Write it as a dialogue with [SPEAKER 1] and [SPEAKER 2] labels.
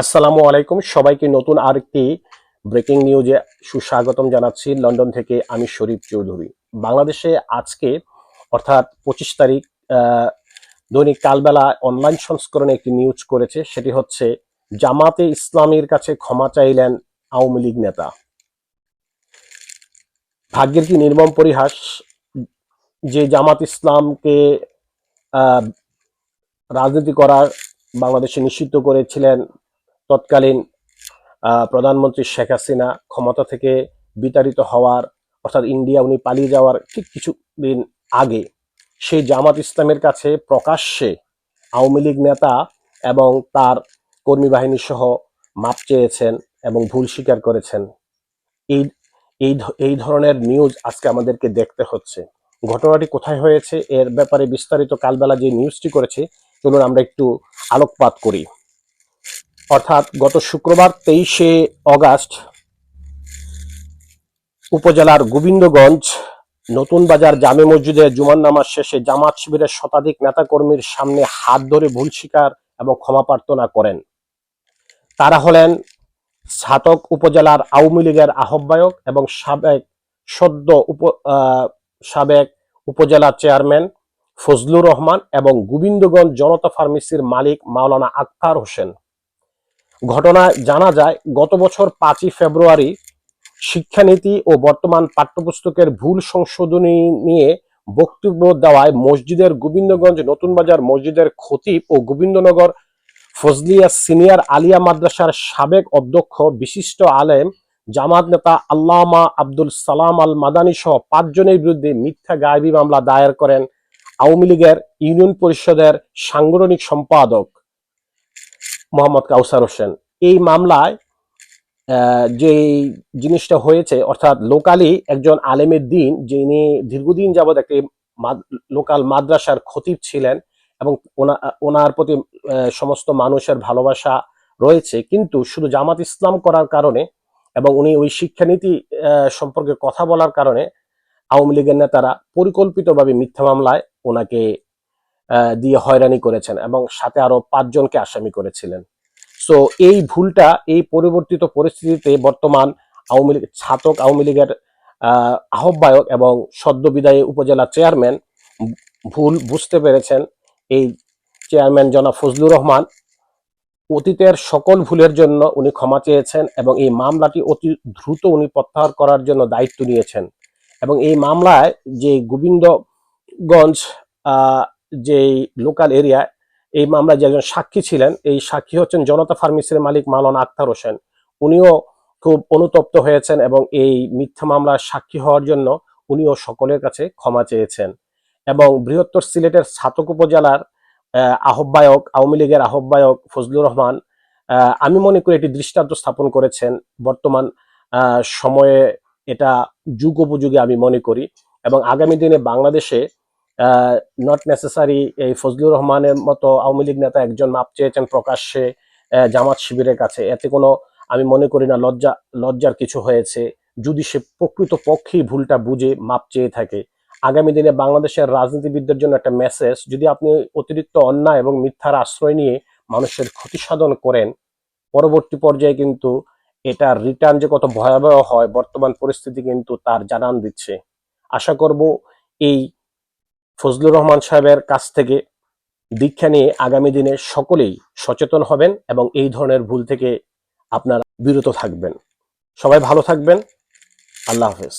[SPEAKER 1] আসসালামু আলাইকুম। সবাইকে নতুন আরেকটি ব্রেকিং নিউজে সুস্বাগতম জানাচ্ছি লন্ডন থেকে আমি শরীফ চৌধুরী। বাংলাদেশে আজকে, অর্থাৎ পঁচিশ তারিখ দৈনিক কালবেলা অনলাইন সংস্করণে একটি নিউজ করেছে। সেটি হচ্ছে, জামাতে ইসলামের কাছে ক্ষমা চাইলেন আওয়ামী লীগ নেতা। ভাগ্যের কি নির্মম পরিহাস? যে জামাত ইসলামকে রাজনীতি করার বাংলাদেশে নিষিদ্ধ করেছিলেন তৎকালীন প্রধানমন্ত্রী শেখ হাসিনা ক্ষমতা থেকে বিতাড়িত হওয়ার, অর্থাৎ ইন্ডিয়া উনি পালিয়ে যাওয়ার ঠিক কিছুদিন আগে সেই জামাত ইসলামের কাছে প্রকাশ্যে আওয়ামী লীগ নেতা এবং তার কর্মী বাহিনী সহ মাপ চেয়েছেন এবং ভুল স্বীকার করেছেন। এই এই এই ধরনের নিউজ আজকে আমাদেরকে দেখতে হচ্ছে। ঘটনাটি কোথায় হয়েছে এর ব্যাপারে বিস্তারিত কালবেলা যে নিউজটি করেছে, চলুন আমরা একটু আলোকপাত করি। অর্থাৎ গত শুক্রবার তেইশে অগাস্ট উপজেলার গোবিন্দগঞ্জ নতুন বাজার জামে মসজিদে জুমার নামাজ শেষে জামাত শিবিরের শতাধিক নেতাকর্মীর সামনে হাত ধরে ভুল স্বীকার এবং ক্ষমা প্রার্থনা করেন। তারা হলেন ছাতক উপজেলার আওয়ামী লীগের আহ্বায়ক এবং সাবেক সদ্য উপ সাবেক উপজেলা চেয়ারম্যান ফজলুর রহমান এবং গোবিন্দগঞ্জ জনতা ফার্মেসির মালিক মাওলানা আক্তার হোসেন। ঘটনায় জানা যায়, গত বছর পাঁচই ফেব্রুয়ারি শিক্ষানীতি ও বর্তমান পাঠ্যপুস্তকের ভুল সংশোধনী নিয়ে বক্তব্য দেওয়ায় মসজিদের গোবিন্দগঞ্জ নতুন বাজার মসজিদের খতিব ও গোবিন্দনগর ফজলিয়া সিনিয়র আলিয়া মাদ্রাসার সাবেক অধ্যক্ষ বিশিষ্ট আলেম জামাত নেতা আল্লামা আব্দুল সালাম আল মাদানী সহ পাঁচজনের বিরুদ্ধে মিথ্যা গায়েবী মামলা দায়ের করেন আওয়ামী লীগের ইউনিয়ন পরিষদের সাংগঠনিক সম্পাদক। মোহাম্মদ কাউসার হোসেন। এই মামলায় যে জিনিসটা হয়েছে, অর্থাৎ লোকালি একজন আলেমের দিন, যিনি দীর্ঘদিন যাবৎ একটি লোকাল মাদ্রাসার খতিব ছিলেন এবং ওনা- ওনার প্রতি সমস্ত মানুষের ভালোবাসা রয়েছে, কিন্তু শুধু জামাত ইসলাম করার কারণে এবং উনি ওই শিক্ষানীতি সম্পর্কে কথা বলার কারণে আওয়ামী লীগের নেতারা পরিকল্পিতভাবে মিথ্যা মামলায় ওনাকে দিয়ে হয়রানি করেছেন এবং সাথে আরও পাঁচজনকে আসামি করেছিলেন। সো এই ভুলটা, এই পরিবর্তিত পরিস্থিতিতে বর্তমান আওয়ামী লীগ, ছাতক আওয়ামী লীগের আহ্বায়ক এবং সদ্য বিদায়ী উপজেলা চেয়ারম্যান ভুল বুঝতে পেরেছেন। এই চেয়ারম্যান জনাব ফজলুর রহমান অতীতের সকল ভুলের জন্য উনি ক্ষমা চেয়েছেন এবং এই মামলাটি অতি দ্রুত উনি প্রত্যাহার করার জন্য দায়িত্ব নিয়েছেন। এবং এই মামলায় যে গোবিন্দগঞ্জ আহ, যে লোকাল এরিয়া এই মামলায় যে একজন সাক্ষী ছিলেন এই সাক্ষী হচ্ছেন জনতা ফার্মেসির মালিক মালন আক্তার হোসেন। উনিও খুব অনুতপ্ত হয়েছেন এবং এই মিথ্যা মামলার সাক্ষী হওয়ার জন্য উনিও সকলের কাছে ক্ষমা চেয়েছেন এবং বৃহত্তর সিলেটের ছাতক উপজেলার আহ্বায়ক আওয়ামী লীগের আহ্বায়ক ফজলুর রহমান আমি মনে করি এটি দৃষ্টান্ত স্থাপন করেছেন। বর্তমান সময়ে এটা যুগ উপযোগী আমি মনে করি এবং আগামী দিনে বাংলাদেশে নট নেসেসারি এই ফজলুর রহমানের মতো আওয়ামী লীগ নেতা একজন মাপ চেয়েছেন প্রকাশ্যে জামাত শিবিরের কাছে। এতে কোনো আমি মনে করি না লজ্জা, লজ্জার কিছু হয়েছে। যদি সে প্রকৃত পক্ষেই ভুলটা বুঝে, মাপ চেয়ে থাকে। আগামী দিনে বাংলাদেশের রাজনীতিবিদদের জন্য একটা মেসেজ যদি আপনি অতিরিক্ত অন্যায় এবং মিথ্যার আশ্রয় নিয়ে মানুষের ক্ষতি সাধন করেন, পরবর্তী পর্যায়ে কিন্তু এটা রিটার্ন যে কত ভয়াবহ হয়, বর্তমান পরিস্থিতি কিন্তু তার জানান দিচ্ছে। আশা করব এই ফজলুর রহমান সাহেবের কাছ থেকে দীক্ষা নিয়ে আগামী দিনে সকলেই সচেতন হবেন এবং এই ধরনের ভুল থেকে আপনারা বিরত থাকবেন। সবাই ভালো থাকবেন। আল্লাহ হাফেজ।